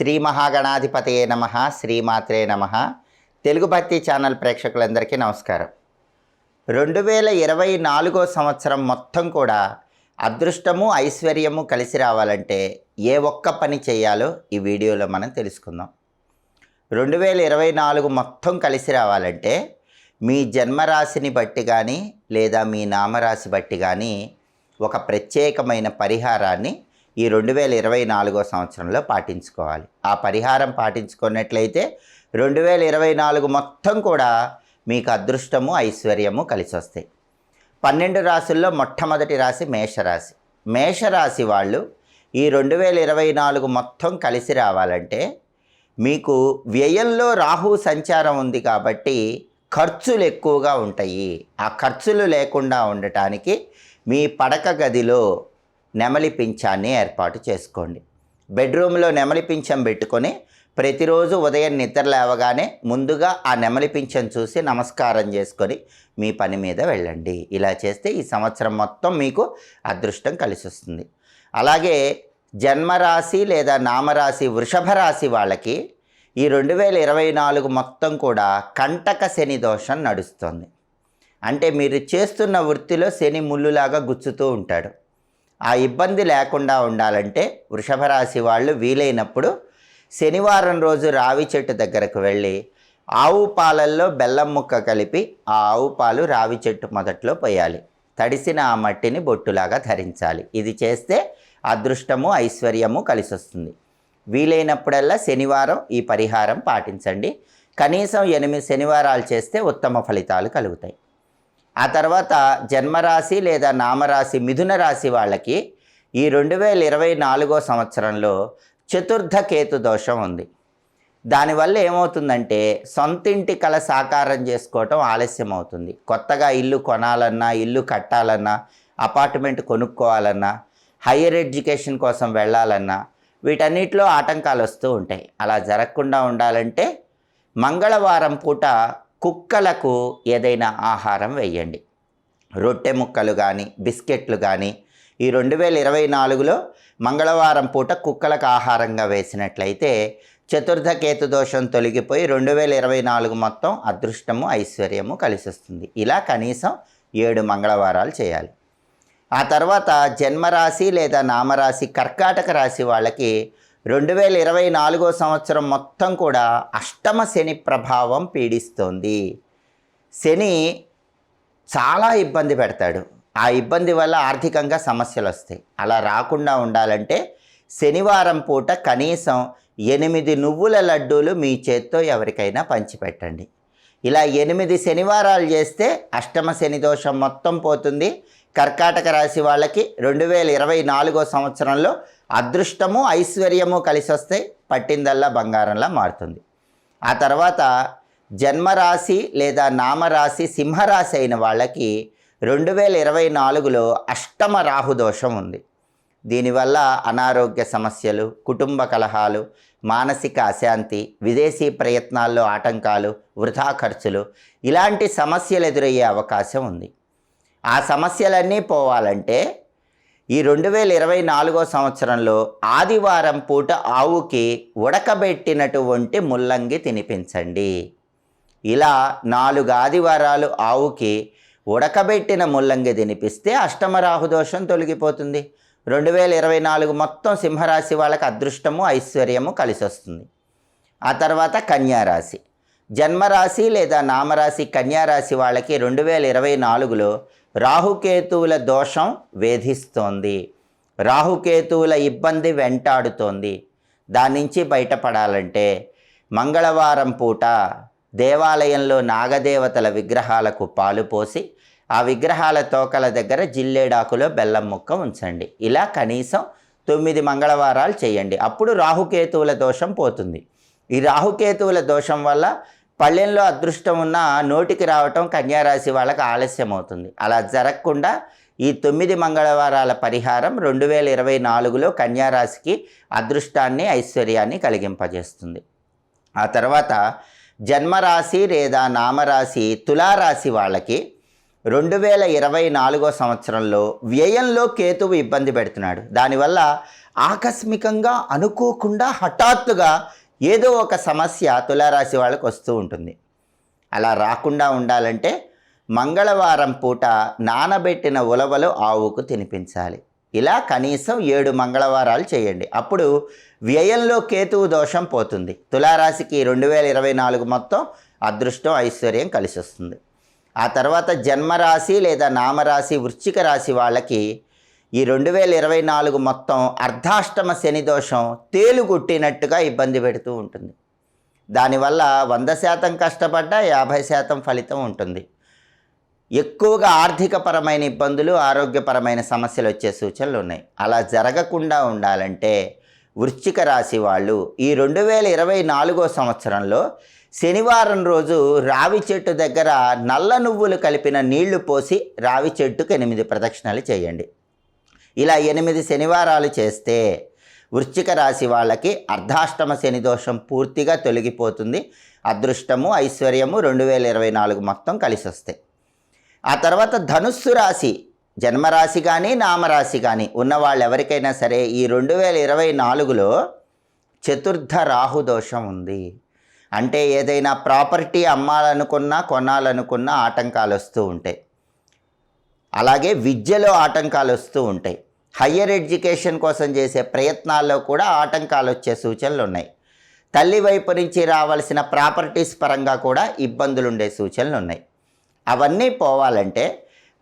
శ్రీ మహాగణాధిపతయే నమ శ్రీమాత్రే నమ. తెలుగు భక్తి ఛానల్ ప్రేక్షకులందరికీ నమస్కారం. రెండు వేల ఇరవై నాలుగో సంవత్సరం మొత్తం కూడా అదృష్టము ఐశ్వర్యము కలిసి రావాలంటే ఏ ఒక్క పని చేయాలో ఈ వీడియోలో మనం తెలుసుకుందాం. రెండు వేల ఇరవై నాలుగు మొత్తం కలిసి రావాలంటే మీ జన్మరాశిని బట్టి కానీ లేదా మీ నామరాశి బట్టి కానీ ఒక ప్రత్యేకమైన పరిహారాన్ని ఈ రెండు వేల ఇరవై నాలుగో సంవత్సరంలో పాటించుకోవాలి. ఆ పరిహారం పాటించుకున్నట్లయితే రెండు వేల ఇరవై నాలుగు మొత్తం కూడా మీకు అదృష్టము ఐశ్వర్యము కలిసి వస్తాయి పన్నెండు రాశుల్లో మొట్టమొదటి రాశి మేషరాశి. మేషరాశి వాళ్ళు ఈ రెండు వేల ఇరవై నాలుగు మొత్తం కలిసి రావాలంటే మీకు వ్యయంలో రాహు సంచారం ఉంది కాబట్టి ఖర్చులు ఎక్కువగా ఉంటాయి. ఆ ఖర్చులు లేకుండా ఉండటానికి మీ పడక గదిలో నెమలి పింఛాన్ని ఏర్పాటు చేసుకోండి. బెడ్రూమ్లో నెమలి పింఛం పెట్టుకొని ప్రతిరోజు ఉదయం నిద్ర లేవగానే ముందుగా ఆ నెమలి పింఛం చూసి నమస్కారం చేసుకొని మీ పని మీద వెళ్ళండి. ఇలా చేస్తే ఈ సంవత్సరం మొత్తం మీకు అదృష్టం కలిసి వస్తుంది అలాగే జన్మరాశి లేదా నామరాశి వృషభ రాశి వాళ్ళకి ఈ రెండు వేల ఇరవై నాలుగు మొత్తం కూడా కంటక శని దోషం నడుస్తుంది. అంటే మీరు చేస్తున్న వృత్తిలో శని ముళ్ళులాగా గుచ్చుతూ ఉంటాడు. ఆ ఇబ్బంది లేకుండా ఉండాలంటే వృషభ రాశి వాళ్ళు వీలైనప్పుడు శనివారం రోజు రావి చెట్టు దగ్గరకు వెళ్ళి ఆవు పాలల్లో బెల్లం ముక్క కలిపి ఆ ఆవు పాలు రావి చెట్టు మొదట్లో పోయాలి. తడిసిన ఆ మట్టిని బొట్టులాగా ధరించాలి. ఇది చేస్తే అదృష్టము ఐశ్వర్యము కలిసి వస్తుంది వీలైనప్పుడల్లా శనివారం ఈ పరిహారం పాటించండి. కనీసం ఎనిమిది శనివారాలు చేస్తే ఉత్తమ ఫలితాలు కలుగుతాయి. ఆ తర్వాత జన్మరాశి లేదా నామరాశి మిథున రాశి వాళ్ళకి ఈ రెండు వేల ఇరవై నాలుగో సంవత్సరంలో చతుర్థ కేతు దోషం ఉంది. దానివల్ల ఏమవుతుందంటే సొంతింటి కళ సాకారం చేసుకోవటం ఆలస్యం అవుతుంది కొత్తగా ఇల్లు కొనాలన్నా ఇల్లు కట్టాలన్నా అపార్ట్మెంట్ కొనుక్కోవాలన్నా హయ్యర్ ఎడ్యుకేషన్ కోసం వెళ్ళాలన్నా వీటన్నిటిలో ఆటంకాలు వస్తూ ఉంటాయి. అలా జరగకుండా ఉండాలంటే మంగళవారం పూట కుక్కలకు ఏదైనా ఆహారం వేయండి. రొట్టె ముక్కలు కానీ బిస్కెట్లు కానీ ఈ రెండు వేల ఇరవై నాలుగులో మంగళవారం పూట కుక్కలకు ఆహారంగా వేసినట్లయితే చతుర్థ కేతు దోషం తొలగిపోయి రెండు వేల ఇరవై నాలుగు మొత్తం అదృష్టము ఐశ్వర్యము కలిసి వస్తుంది ఇలా కనీసం ఏడు మంగళవారాలు చేయాలి. ఆ తర్వాత జన్మరాశి లేదా నామరాశి కర్కాటక రాశి వాళ్ళకి రెండు వేల ఇరవై నాలుగో సంవత్సరం మొత్తం కూడా అష్టమ శని ప్రభావం పీడిస్తోంది. శని చాలా ఇబ్బంది పెడతాడు. ఆ ఇబ్బంది వల్ల ఆర్థికంగా సమస్యలు వస్తాయి అలా రాకుండా ఉండాలంటే శనివారం పూట కనీసం ఎనిమిది నువ్వుల లడ్డూలు మీ చేత్తో ఎవరికైనా పంచిపెట్టండి. ఇలా ఎనిమిది శనివారాలు చేస్తే అష్టమ శని దోషం మొత్తం పోతుంది. కర్కాటక రాశి వాళ్ళకి రెండు వేల ఇరవై నాలుగో సంవత్సరంలో అదృష్టము ఐశ్వర్యము కలిసి వస్తాయి పట్టిందల్లా బంగారంలా మారుతుంది. ఆ తర్వాత జన్మరాశి లేదా నామరాశి సింహరాశి అయిన వాళ్ళకి రెండు వేల ఇరవై నాలుగులో అష్టమ రాహుదోషం ఉంది. దీనివల్ల అనారోగ్య సమస్యలు కుటుంబ కలహాలు మానసిక అశాంతి విదేశీ ప్రయత్నాల్లో ఆటంకాలు వృధా ఖర్చులు ఇలాంటి సమస్యలు ఎదురయ్యే అవకాశం ఉంది. ఆ సమస్యలన్నీ పోవాలంటే ఈ రెండు వేల ఇరవై నాలుగో సంవత్సరంలో ఆదివారం పూట ఆవుకి ఉడకబెట్టినటువంటి ముల్లంగి తినిపించండి. ఇలా నాలుగు ఆదివారాలు ఆవుకి ఉడకబెట్టిన ముల్లంగి తినిపిస్తే అష్టమరాహు దోషం తొలగిపోతుంది. రెండు వేల ఇరవై నాలుగు మొత్తం సింహరాశి వాళ్ళకి అదృష్టము ఐశ్వర్యము కలిసి వస్తుంది ఆ తర్వాత కన్యారాశి. జన్మరాశి లేదా నామరాశి కన్యారాశి వాళ్ళకి రెండు వేల ఇరవై నాలుగులో రాహుకేతువుల దోషం వేధిస్తోంది. రాహుకేతువుల ఇబ్బంది వెంటాడుతోంది. దాని నుంచి బయటపడాలంటే మంగళవారం పూట దేవాలయంలో నాగదేవతల విగ్రహాలకు పాలు పోసి ఆ విగ్రహాల తోకల దగ్గర జిల్లేడాకులో బెల్లం ముక్క ఉంచండి. ఇలా కనీసం తొమ్మిది మంగళవారాలు చేయండి. అప్పుడు రాహుకేతువుల దోషం పోతుంది. ఈ రాహుకేతువుల దోషం వల్ల పళ్ళెంలో అదృష్టం ఉన్న నోటికి రావటం కన్యారాశి వాళ్ళకి ఆలస్యం అవుతుంది అలా జరగకుండా ఈ తొమ్మిది మంగళవారాల పరిహారం రెండు వేల ఇరవై నాలుగులో కన్యారాశికి అదృష్టాన్ని ఐశ్వర్యాన్ని కలిగింపజేస్తుంది. ఆ తర్వాత జన్మరాశి లేదా నామరాశి తులారాశి వాళ్ళకి రెండు వేల ఇరవై నాలుగో సంవత్సరంలో వ్యయంలో కేతువు ఇబ్బంది పెడుతున్నాడు. దానివల్ల ఆకస్మికంగా అనుకోకుండా హఠాత్తుగా ఏదో ఒక సమస్య తులారాశి వాళ్ళకు వస్తూ ఉంటుంది. అలా రాకుండా ఉండాలంటే మంగళవారం పూట నానబెట్టిన ఉలవలు ఆవుకు తినిపించాలి. ఇలా కనీసం ఏడు మంగళవారాలు చేయండి. అప్పుడు వ్యయంలో కేతువు దోషం పోతుంది. తులారాశికి రెండు వేల ఇరవై నాలుగు మొత్తం అదృష్టం ఐశ్వర్యం కలిసి వస్తుంది ఆ తర్వాత జన్మరాశి లేదా నామరాశి వృశ్చిక రాశి వాళ్ళకి ఈ రెండు వేల ఇరవై నాలుగు మొత్తం అర్ధాష్టమ శని దోషం తేలుగుట్టినట్టుగా ఇబ్బంది పెడుతూ ఉంటుంది. దానివల్ల వంద శాతం కష్టపడ్డా యాభై శాతం ఫలితం ఉంటుంది. ఎక్కువగా ఆర్థికపరమైన ఇబ్బందులు ఆరోగ్యపరమైన సమస్యలు వచ్చే సూచనలు ఉన్నాయి. అలా జరగకుండా ఉండాలంటే వృశ్చిక రాశి వాళ్ళు ఈ రెండు వేల ఇరవై నాలుగో సంవత్సరంలో శనివారం రోజు రావి చెట్టు దగ్గర నల్ల నువ్వులు కలిపిన నీళ్ళు పోసి రావి చెట్టుకు ఎనిమిది ప్రదక్షిణలు చేయండి. ఇలా ఎనిమిది శనివారాలు చేస్తే వృశ్చిక రాశి వాళ్ళకి అర్ధాష్టమ శని దోషం పూర్తిగా తొలగిపోతుంది. అదృష్టము ఐశ్వర్యము రెండు వేల ఇరవై నాలుగు మొత్తం కలిసి వస్తాయి. ఆ తర్వాత ధనుస్సు రాశి జన్మరాశి కానీ నామరాశి కానీ ఉన్నవాళ్ళు ఎవరికైనా సరే ఈ రెండు వేల ఇరవై నాలుగులో చతుర్థ రాహు దోషం ఉంది. అంటే ఏదైనా ప్రాపర్టీ అమ్మాలనుకున్నా కొనాలనుకున్నా ఆటంకాలు వస్తూ ఉంటాయి. అలాగే విద్యలో ఆటంకాలు వస్తూ ఉంటాయి. హయ్యర్ ఎడ్యుకేషన్ కోసం చేసే ప్రయత్నాల్లో కూడా ఆటంకాలు వచ్చే సూచనలు ఉన్నాయి. తల్లి వైపు నుంచి రావాల్సిన ప్రాపర్టీస్ పరంగా కూడా ఇబ్బందులు ఉండే సూచనలు ఉన్నాయి. అవన్నీ పోవాలంటే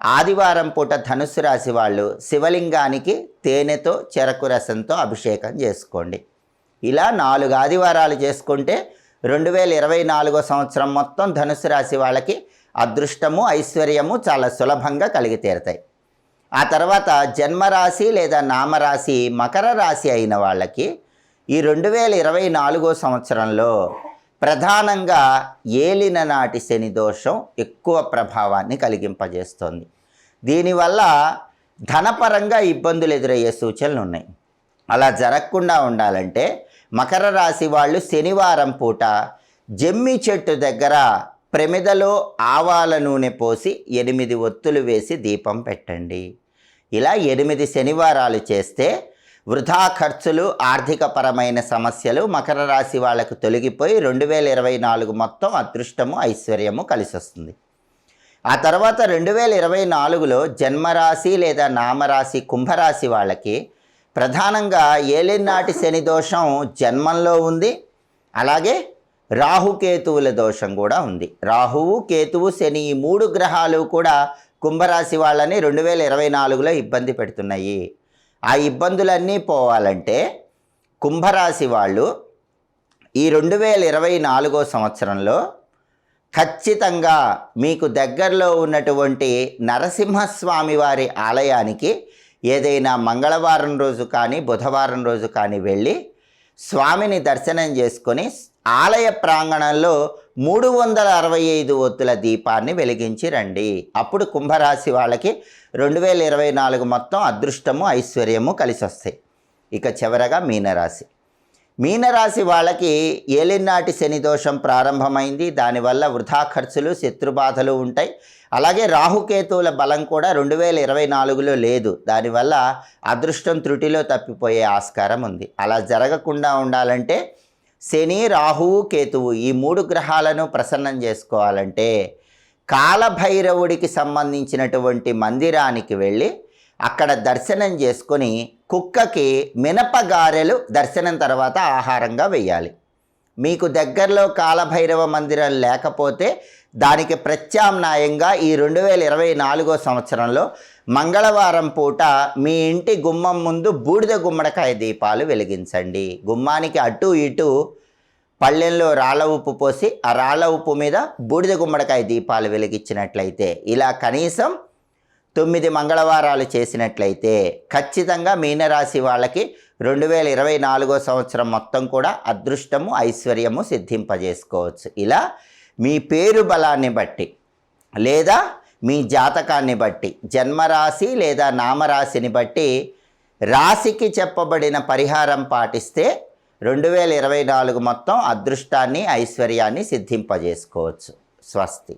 ఆదివారం పూట ధనుసు రాశి వాళ్ళు శివలింగానికి తేనెతో చెరకు రసంతో అభిషేకం చేసుకోండి. ఇలా నాలుగు ఆదివారాలు చేసుకుంటే రెండు వేల ఇరవై నాలుగో సంవత్సరం మొత్తం ధనుసు రాశి వాళ్ళకి అదృష్టము ఐశ్వర్యము చాలా సులభంగా కలిగి తీరతాయి. ఆ తర్వాత జన్మరాశి లేదా నామరాశి మకర రాశి అయిన వాళ్ళకి ఈ రెండు వేల ఇరవై నాలుగో సంవత్సరంలో ప్రధానంగా ఏలిన నాటి శని దోషం ఎక్కువ ప్రభావాన్ని కలిగింపజేస్తుంది. దీనివల్ల ధనపరంగా ఇబ్బందులు ఎదురయ్యే సూచనలు ఉన్నాయి. అలా జరగకుండా ఉండాలంటే మకర రాశి వాళ్ళు శనివారం పూట జమ్మి చెట్టు దగ్గర ప్రమిదలో ఆవాల నూనె పోసి ఎనిమిది ఒత్తులు వేసి దీపం పెట్టండి. ఇలా ఎనిమిది శనివారాలు చేస్తే వృధా ఖర్చులు ఆర్థికపరమైన సమస్యలు మకర రాశి వాళ్ళకు తొలగిపోయి రెండు వేల ఇరవై నాలుగు మొత్తం అదృష్టము ఐశ్వర్యము కలిసి వస్తుంది ఆ తర్వాత రెండు వేల ఇరవై నాలుగులో జన్మరాశి లేదా నామరాశి కుంభరాశి వాళ్ళకి ప్రధానంగా ఏలినాటి శని దోషం జన్మంలో ఉంది. అలాగే రాహుకేతువుల దోషం కూడా ఉంది. రాహువు కేతువు శని ఈ మూడు గ్రహాలు కూడా కుంభరాశి వాళ్ళని రెండు వేల ఇరవై నాలుగులో ఇబ్బంది పెడుతున్నాయి. ఆ ఇబ్బందులన్నీ పోవాలంటే కుంభరాశి వాళ్ళు ఈ రెండు వేల ఇరవై నాలుగో సంవత్సరంలో ఖచ్చితంగా మీకు దగ్గరలో ఉన్నటువంటి నరసింహస్వామి వారి ఆలయానికి ఏదైనా మంగళవారం రోజు కానీ బుధవారం రోజు కానీ వెళ్ళి స్వామిని దర్శనం చేసుకొని ఆలయ ప్రాంగణంలో మూడు వందల అరవై ఐదు ఒత్తుల దీపాన్ని వెలిగించి రండి. అప్పుడు కుంభరాశి వాళ్ళకి రెండు వేల ఇరవై నాలుగు మొత్తం అదృష్టము ఐశ్వర్యము కలిసి వస్తాయి ఇక చివరగా మీనరాశి. మీనరాశి వాళ్ళకి ఏలినాటి శని దోషం ప్రారంభమైంది. దానివల్ల వృధా ఖర్చులు శత్రుబాధలు ఉంటాయి. అలాగే రాహుకేతువుల బలం కూడా రెండు వేల ఇరవై నాలుగులో లేదు. దానివల్ల అదృష్టం త్రుటిలో తప్పిపోయే ఆస్కారం ఉంది. అలా జరగకుండా ఉండాలంటే శని రాహువు కేతువు ఈ మూడు గ్రహాలను ప్రసన్నం చేసుకోవాలంటే కాలభైరవుడికి సంబంధించినటువంటి మందిరానికి వెళ్ళి అక్కడ దర్శనం చేసుకొని కుక్కకి మినపగారెలు దర్శనం తర్వాత ఆహారంగా వెయ్యాలి మీకు దగ్గరలో కాలభైరవ మందిరం లేకపోతే దానికి ప్రత్యామ్నాయంగా ఈ రెండు వేల ఇరవై నాలుగో సంవత్సరంలో మంగళవారం పూట మీ ఇంటి గుమ్మం ముందు బూడిద గుమ్మడికాయ దీపాలు వెలిగించండి. గుమ్మానికి అటు ఇటు పళ్ళెంలో రాళ్ళ ఉప్పు పోసి ఆ రాళ్ళ ఉప్పు మీద బూడిద గుమ్మడికాయ దీపాలు వెలిగించినట్లయితే ఇలా కనీసం తొమ్మిది మంగళవారాలు చేసినట్లయితే ఖచ్చితంగా మీనరాశి వాళ్ళకి రెండు వేల ఇరవై నాలుగో సంవత్సరం మొత్తం కూడా అదృష్టము ఐశ్వర్యము సిద్ధింపజేసుకోవచ్చు. ఇలా మీ పేరు బలాన్ని బట్టి లేదా మీ జాతకాన్ని బట్టి జన్మరాశి లేదా నామరాశిని బట్టి రాశికి చెప్పబడిన పరిహారం పాటిస్తే రెండు వేల ఇరవై నాలుగు మొత్తం అదృష్టాన్ని ఐశ్వర్యాన్ని సిద్ధింపజేసుకోవచ్చు. స్వస్తి.